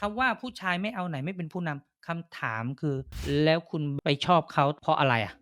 คำว่าผู้ชายไม่เอาไหนไม่เป็นผู้นำคำถามคือ แล้วคุณไปชอบเขาเพราะอะไรอะ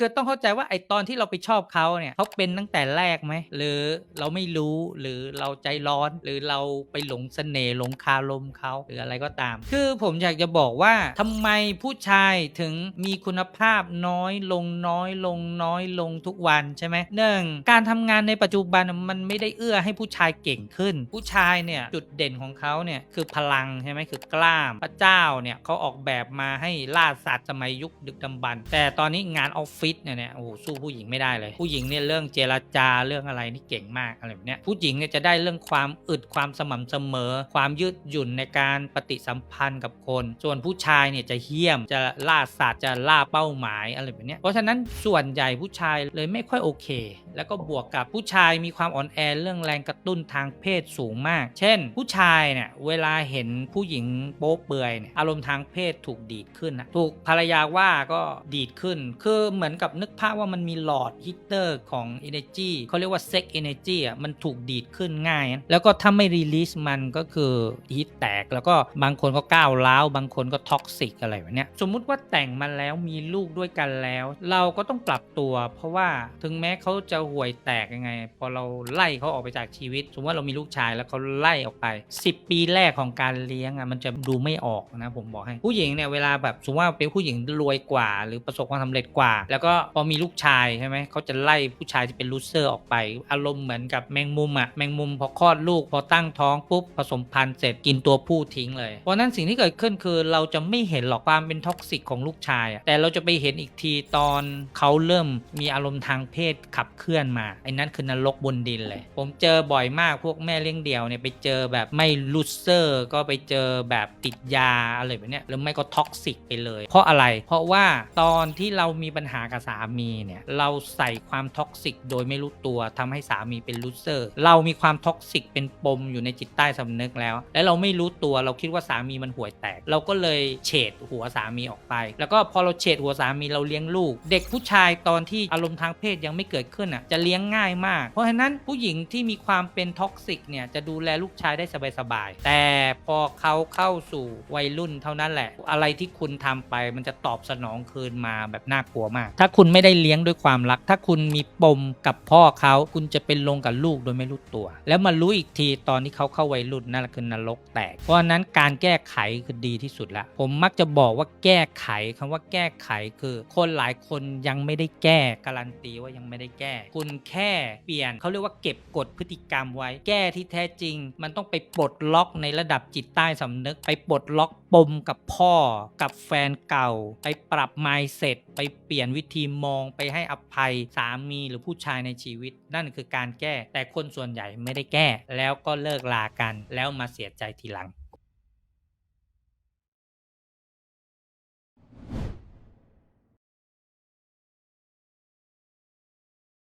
คือต้องเข้าใจว่าไอตอนที่เราไปชอบเขาเนี่ยเขาเป็นตั้งแต่แรกไหมหรือเราไม่รู้หรือเราใจร้อน หรือเราไปหลงเสน่ห์หลงคารมเขาหรืออะไรก็ตาม คือผมอยากจะบอกว่าทำไมผู้ชายถึงมีคุณภาพน้อยลงน้อยลงน้อยลงทุกวันใช่ไหมหนึ่งการทำงานในปัจจุบันมันไม่ได้เอื้อให้ผู้ชายเก่งขึ้น ผู้ชายเนี่ยจุดเด่นของเขาเนี่ยคือพลังใช่ไหมคือกล้ามพระเจ้าเนี่ยเขาออกแบบมาให้ล่าสัตว์สมัยยุคดึกดำบรรพ์แต่ตอนนี้งานออฟฟิศเนี่ยเนี่ยโอ้โหสู้ผู้หญิงไม่ได้เลย ผู้หญิงเนี่ยเรื่องเจรจาเรื่องอะไรนี่เก่งมากอะไรแบบเนี้ยผู้หญิงเนี่ยจะได้เรื่องความอึดความสม่ำเสมอ ความยืดหยุ่นในการปฏิสัมพันธ์กับคน ส่วนผู้ชายเนี่ยจะเหี้ยมจะล่าสัตว์จะล่าเป้าหมายอะไรแบบเนี้ยเพราะฉะนั้นส่วนใหญ่ผู้ชายเลยไม่ค่อยโอเค แล้วก็บวกกับผู้ชายมีความอ่อนแอเรื่องแรงกระตุ้นทางเพศสูงมาก เช่น ผู้ชายเนี่ยเวลาเห็นผู้หญิงโป๊เปลือยเนี่ยอารมณ์ทางเพศถูกดีดขึ้นนะถูกภรรยาว่าก็ดีดขึ้น คือเหมือนกับนึกภาพว่ามันมีหลอดฮีตเตอร์ของ Energy เขาเรียกว่า Sex Energy อะมันถูกดีดขึ้นง่ายนะแล้วก็ถ้าไม่รีลิสมันก็คือฮีตแตก แล้วก็บางคนก็ก้าวร้าว บางคนก็ท็อกซิกอะไรแบบเนี้ยสมมุติว่าแต่งมาแล้วมีลูกด้วยกันแล้ว เราก็ต้องปรับตัว เพราะว่าถึงแม้เขาจะห่วยแตกยังไง พอเราไล่เขาออกไปจากชีวิต สมมติว่าเรามีลูกชายแล้วเขาไล่ออกไป 10 ปีแรกของการเลี้ยงอะมันจะดูไม่ออกนะผมบอกให้ผู้หญิงเนี่ยเวลาแบบสมมติว่าเป็นผู้หญิงรวยกว่า หรือประสบความสำเร็จกว่า แล้วก็็พอมีลูกชายใช่ไหมเขาจะไล่ผู้ชายที่เป็นลูเซอร์ออกไป อารมณ์เหมือนกับแมงมุมอะแมงมุมพอคลอดลูกพอตั้งท้องปุ๊บผสมพันธุ์เสร็จกินตัวผู้ทิ้งเลย เพราะนั้นสิ่งที่เกิดขึ้นคือเราจะไม่เห็นหรอกความเป็นท็อกซิกของลูกชายอะแต่เราจะไปเห็นอีกทีตอนเขาเริ่มมีอารมณ์ทางเพศขับเคลื่อนมาไอ้นั่นคือนรกบนดินเลย ผมเจอบ่อยมากพวกแม่เลี้ยงเดี่ยวเนี่ยไปเจอแบบไม่ลูเซอร์ก็ไปเจอแบบติดยาอะไรแบบเนี้ยหรือไม่ก็ท็อกซิกไปเลย เพราะอะไร เพราะว่าตอนที่เรามีปัญหากับสามีเนี่ย เราใส่ความท็อกซิกโดยไม่รู้ตัวทำให้สามีเป็นลูเซอร์ เรามีความท็อกซิกเป็นปมอยู่ในจิตใต้สำนึกแล้ว และเราไม่รู้ตัวเราคิดว่าสามีมันห่วยแตก เราก็เลยเฉดหัวสามีออกไป แล้วก็พอเราเฉดหัวสามีเราเลี้ยงลูก เด็กผู้ชายตอนที่อารมณ์ทางเพศยังไม่เกิดขึ้นอะจะเลี้ยงง่ายมาก เพราะฉะนั้นผู้หญิงที่มีความเป็นท็อกซิกเนี่ยจะดูแลลูกชายได้สบายๆแต่พอเขาเข้าสู่วัยรุ่นเท่านั้นแหละ อะไรที่คุณทำไปมันจะตอบสนองคืนมาแบบน่ากลัวมากถ้าคุณไม่ได้เลี้ยงด้วยความรัก ถ้าคุณมีปมกับพ่อเขาคุณจะเป็นลงกับลูกโดยไม่รู้ตัว แล้วมารู้อีกทีตอนที่เขาเข้าวัยรุ่นนั่นแหละคือนรกแตก เพราะนั้นการแก้ไขคือดีที่สุดละผมมักจะบอกว่าแก้ไขคำว่าแก้ไขคือ คนหลายคนยังไม่ได้แก้การันตีว่ายังไม่ได้แก้ คุณแค่เปลี่ยนเขาเรียกว่าเก็บกฎพฤติกรรมไว้ แก้ที่แท้จริง มันต้องไปปลดล็อกในระดับจิตใต้สำนึก ไปปลดล็อกปมกับพ่อ กับแฟนเก่า ไปปรับ mindset ไปเปลี่ยนวิทีมองไปให้อภัยสามีหรือผู้ชายในชีวิต นั่นคือการแก้ แต่คนส่วนใหญ่ไม่ได้แก้ แล้วก็เลิกลากัน แล้วมาเสียใจทีหลัง